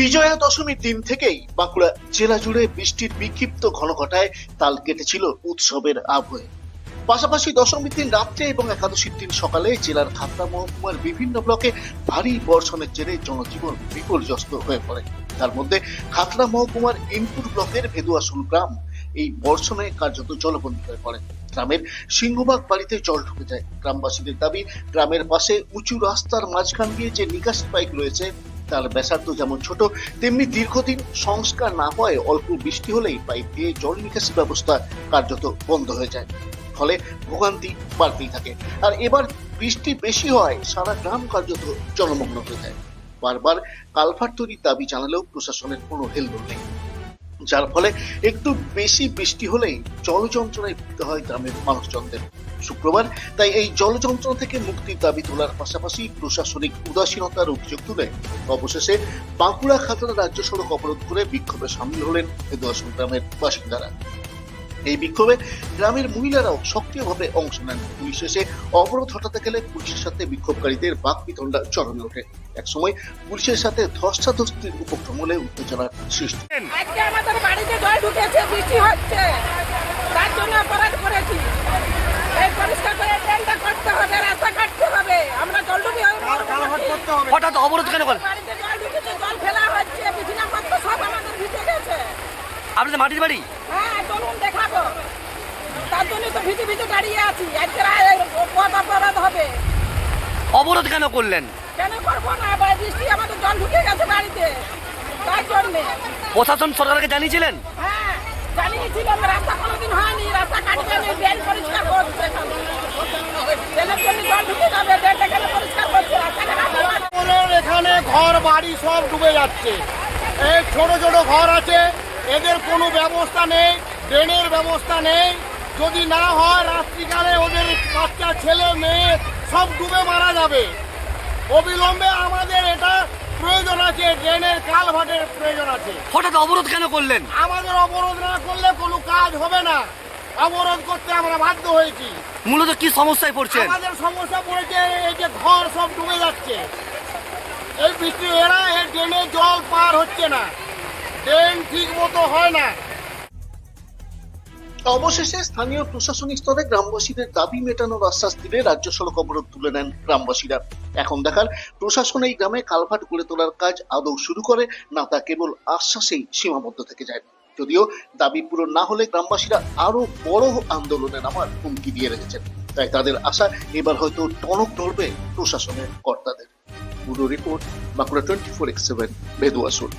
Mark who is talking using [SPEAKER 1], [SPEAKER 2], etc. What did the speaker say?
[SPEAKER 1] বিজয়া দশমীর দিন থেকেই বাঁকুড়া জেলা জুড়ে বৃষ্টির বিক্ষিপ্ত ঘনঘটায় তাল কেটেছিল উৎসবের আবহে। পাশাপাশি দশমীর দিন রাত্রে এবং একাদশীর দিন সকালে জেলার খাতড়া মহকুমার বিভিন্ন ব্লকে ভারী বর্ষণের জেরে জনজীবন বিপর্যস্ত হয়ে পড়ে। তার মধ্যে খাতড়া মহকুমার ইনপুর ব্লকের ভেদুয়াসুল গ্রাম এই বর্ষণে কার্যত জলবন্দী হয়ে পড়ে। গ্রামের সিংহবাগ বাড়িতে জল ঢুকে যায়। গ্রামবাসীদের দাবি, গ্রামের পাশে উঁচু রাস্তার মাঝখান দিয়ে যে নিকাশি পাইপ রয়েছে তার ব্যাসার্ধ যেমন ছোট, তেমনি দীর্ঘদিন সংস্কার না হওয়ায় অল্প বৃষ্টি হলেই পাইপ দিয়ে জল নিকাশি ব্যবস্থা কার্যত বন্ধ হয়ে যায়। ফলে ভোগান্তি বাড়তেই থাকে। আর এবার বৃষ্টি বেশি হয় সারা গ্রাম কার্যত জলমগ্ন হয়ে যায়। বারবার কালভার তৈরির দাবি জানালেও প্রশাসনের কোনো হেলদোল নেই। যার ফলে একটু বেশি বৃষ্টি হলেই জল যন্ত্রণায় ভুগতে হয় গ্রামের মানুষজনদের। শুক্রবার। তাই এই জল যন্ত্রণা থেকে মুক্তির দাবি তোলার পাশাপাশি প্রশাসনিক উদাসীনতার অভিযোগ তুলে। অবশেষে বাঁকুড়া খাতড়া রাজ্য সড়ক অবরোধ করে বিক্ষোভে সামিল হলেন ভেদুয়াশুল গ্রামের বাসিন্দারা। এই বিক্ষোভে গ্রামের মহিলারাও সক্রিয়ভাবে অংশ নেন। পুলিশ এসে অবরোধ হটাতে গেলে পুলিশের সাথে বিক্ষোভকারীদের বাক বিতণ্ডা চরমে ওঠে। একসময় পুলিশের সাথে ধস্তাধস্তির উপক্রম হলে উত্তেজনার সৃষ্টি।
[SPEAKER 2] আমাদের বাড়িতে ঢুকেছে, বৃষ্টি হচ্ছে তার জন্য অপরাধ করেছি এই পরিষ্কার করে ট্রেনটা করতে হবে রাস্তা কাটতে হবে আমরা জল ডুবি হয়ে মরবো নাকি?
[SPEAKER 3] হঠাৎ অবরোধ কেন করলেন
[SPEAKER 2] বাড়িতে জল ঢুকেছে জল ফেলা হচ্ছে বিছানাপত্র সব আমাদের ভিজে গেছে
[SPEAKER 3] আপনাদের মাটির বাড়ি
[SPEAKER 2] হ্যাঁ চলুন দেখাবো তার জন্য তো ভিজে ভিজে দাঁড়িয়ে আছি আজকে রায় পথ অপরাধ হবে
[SPEAKER 3] অবরোধ কেন করলেন
[SPEAKER 2] কেন করব না? আবার বৃষ্টি আমাদের জল ঢুকে গেছে বাড়িতে। তার জন্যে।
[SPEAKER 3] প্রশাসন সরকারকে জানিয়েছিলেন?
[SPEAKER 2] হ্যাঁ জানিয়েছিলাম রাস্তা কোনোদিন হয়নি রাস্তা কাটবে আমি ড্রেন পরিষ্কার করছে ড্রেনের জন্য জল ঢুকে যাবে ড্রেনটা কেন পরিষ্কার করছে রাস্তাটা কাটবে
[SPEAKER 4] আমাদের এখানে ঘর বাড়ি সব ডুবে যাচ্ছে। এই ছোট ছোট ঘর আছে এদের কোনো ব্যবস্থা নেই ড্রেনের ব্যবস্থা নেই। যদি না হয় রাত্রিকালে ওদের বাচ্চা ছেলে মেয়ে সব ডুবে মারা যাবে। অবিলম্বে আমাদের এটা প্রয়োজন আছে ড্রেনের কালভাটের প্রয়োজন আছে।
[SPEAKER 3] হঠাৎ অবরোধ কেন করলেন?
[SPEAKER 4] আমাদের অবরোধ না করলে কোনো কাজ হবে না। অবরোধ করতে আমরা বাধ্য হয়েছি।
[SPEAKER 3] মূলত কি সমস্যায় পড়ছে
[SPEAKER 4] আমাদের সমস্যা পড়েছে এই যে ঘর সব ডুবে যাচ্ছে। এই বৃষ্টি এরা এই ড্রেনে জল পার হচ্ছে না। ড্রেন ঠিক মতো হয় না।
[SPEAKER 1] অবশেষে স্থানীয় প্রশাসনিক স্তরে গ্রামবাসীদের দাবি মেটানোর আশ্বাস দিলে রাজ্য সড়ক অবরোধ তুলে নেন গ্রামবাসীরা। এখন দেখার, প্রশাসন এই গ্রামে কালভার্ট গড়ে তোলার কাজ আদৌ শুরু করে, না তা কেবল আশ্বাসেই সীমাবদ্ধ থেকে যায়। যদিও দাবি পূরণ না হলে গ্রামবাসীরা আরও বড় আন্দোলনে নামার হুমকি দিয়ে রেখেছেন। তাই তাদের আশা এবার হয়তো টনক নড়বে প্রশাসনের কর্তাদের। পুরো report Bankura twenty four x seven ভেদুয়াসুর